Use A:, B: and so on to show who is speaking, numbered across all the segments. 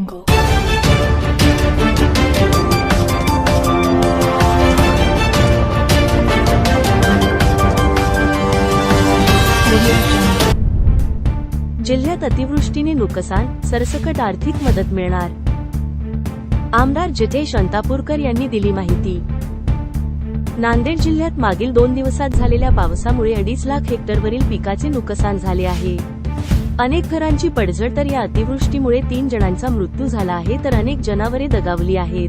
A: जिल्ह्यात अतिवृष्टीने नुकसान सरसकट आर्थिक मदत मिळणार. आमदार जितेश अंतापूरकर यांनी दिली माहिती. नांदेड जिल्ह्यात मागील दोन दिवसात झालेल्या पावसामुळे अडीच लाख हेक्टरवरील पिकाचे नुकसान झाले आहे. अनेक घरांची पडझड तर या अतिवृष्टीमुळे तीन जणांचा मृत्यू झाला आहे तर अनेक जनावरे दगावली आहेत.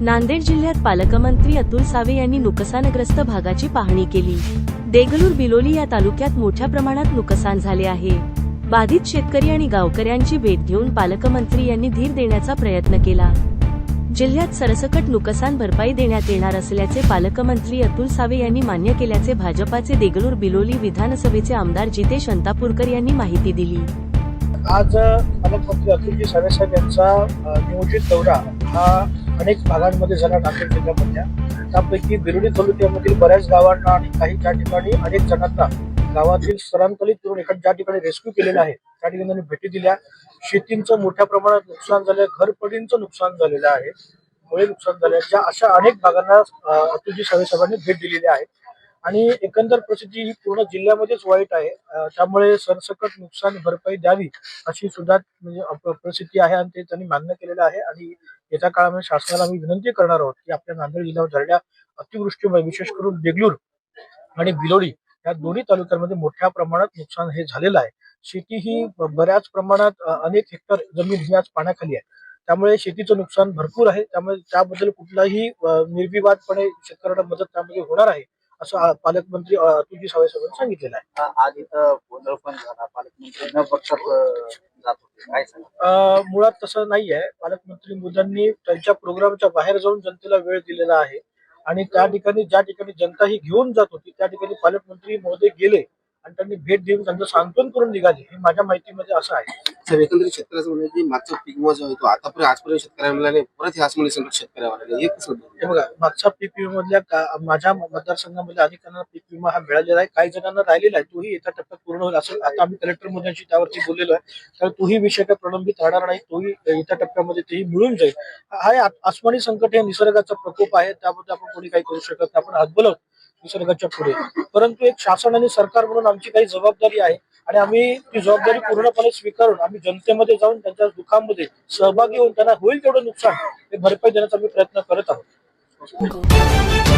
A: नांदेड जिल्ह्यात पालकमंत्री अतुल सावे यांनी नुकसानग्रस्त भागाची पाहणी केली. देगलूर बिलोली या तालुक्यात मोठ्या प्रमाणात नुकसान झाले आहे. बाधित शेतकरी आणि गावकऱ्यांची भेट घेऊन पालकमंत्री यांनी धीर देण्याचा प्रयत्न केला. जिल्ह्यात सरसकट नुकसान भरपाई देण्यात येणार असल्याचे पालकमंत्री अतुल सावे यांनी मान्य केल्याचे भाजपाचे देगलूर बिलोली विधानसभेचे आमदार जितेश अंतापूरकर यांनी माहिती दिली.
B: आज पालकमंत्री अतुलजी सावे साहेब यांचा नियोजित दौरा हा अनेक भागांमध्ये झाला नाशिक जिल्ह्यामधल्या. त्यापैकी बिरोडी तालुक्यामधील बऱ्याच गावांना आणि काही ज्या ठिकाणी अनेक जणांना गावातील स्थलांतरित करून एका ज्या ठिकाणी रेस्क्यू केलेला आहे त्या ठिकाणी त्यांनी भेटी दिल्या. शेतींचं मोठ्या प्रमाणात नुकसान झालं घरपडींचं नुकसान झालेलं आहे. मुळे नुकसान झाले ज्या अशा अनेक भागांना अतुलजी सावे साहेबांनी भेट दिलेली आहे. आणि एकंदर परिस्थिती ही पूर्ण जिल्ह्यामध्येच वाईट आहे. त्यामुळे सरसकट नुकसान भरपाई द्यावी अशी सुद्धा म्हणजे परिस्थिती आहे आणि ते त्यांनी मान्य केलेलं आहे. आणि येत्या काळामध्ये शासनाला आम्ही विनंती करणार आहोत की आपल्या नांदेड जिल्ह्यावर झालेल्या अतिवृष्टीमुळे विशेष करून देगलूर आणि बिलोडी या दोन्ही तालुक्यांमध्ये मोठ्या प्रमाणात नुकसान हे झालेलं आहे. शेती ही बऱ्याच प्रमाणात अनेक हेक्टर जमीन ही आज पाण्याखाली आहे. त्यामुळे शेतीचं नुकसान भरपूर आहे. त्यामुळे त्याबद्दल कुठलाही निर्विवादपणे शेतकऱ्यांना मदत त्यामध्ये होणार आहे असं पालकमंत्री अतुलजी सावे साहेबांनी सांगितलेलं आहे.
C: आज इथं गोंधळ पण झाला. पालकमंत्री न बघतात अं, जात होते. काय सांगा
B: अ, मुळात तसं नाहीये पालकमंत्री मोदींनी त्यांच्या प्रोग्रामच्या बाहेर जाऊन जनतेला वेळ दिलेला आहे. आणि त्या ठिकाणी ज्या ठिकाणी जनता ही घेऊन जात होती त्या ठिकाणी पालकमंत्री महोदय गेले. आणि त्यांनी भेट देऊन त्यांचं सांत्वन करून निघाले. हे माझ्या माहितीमध्ये असं आहे.
D: साहेब एकंदरीत शेतकऱ्याचं म्हणणं आहे की मागचा पीक विमा जो आहे तो आतापर्यंत आजपर्यंत शेतकऱ्याला नाही परत ह्याच मध्ये संकट शेतकऱ्यावर आले हे कसं
B: हे बघा मागचा पीक विम्यामधल्या का- माझ्या मतदारसंघामध्ये अनेकांना पीक विमा हा मिळालेला आहे. काही जणांना राहिलेला आहे. तोही येत्या टप्प्यात पूर्ण होईल असं आता आम्ही कलेक्टर मोदयांशी त्यावरती बोललेलो आहे. तर तोही विषय काही प्रलंबित राहणार नाही. तोही येत्या टप्प्यामध्ये तेही मिळून जाईल. हा हे आसमानी संकट हे निसर्गाचा प्रकोप आहे. त्याबद्दल आपण कोणी काही करू शकत नाही. आपण हातबलव निसर्गाच्या पुढे. परंतु एक शासन आणि सरकार म्हणून आमची काही जबाबदारी आहे आणि आम्ही ती जबाबदारी पूर्णपणे स्वीकारून आम्ही जनतेमध्ये जाऊन त्यांच्या दुःखामध्ये सहभागी होऊन त्यांना होईल तेवढं नुकसान हे भरपाई देण्याचा आम्ही प्रयत्न करत आहोत.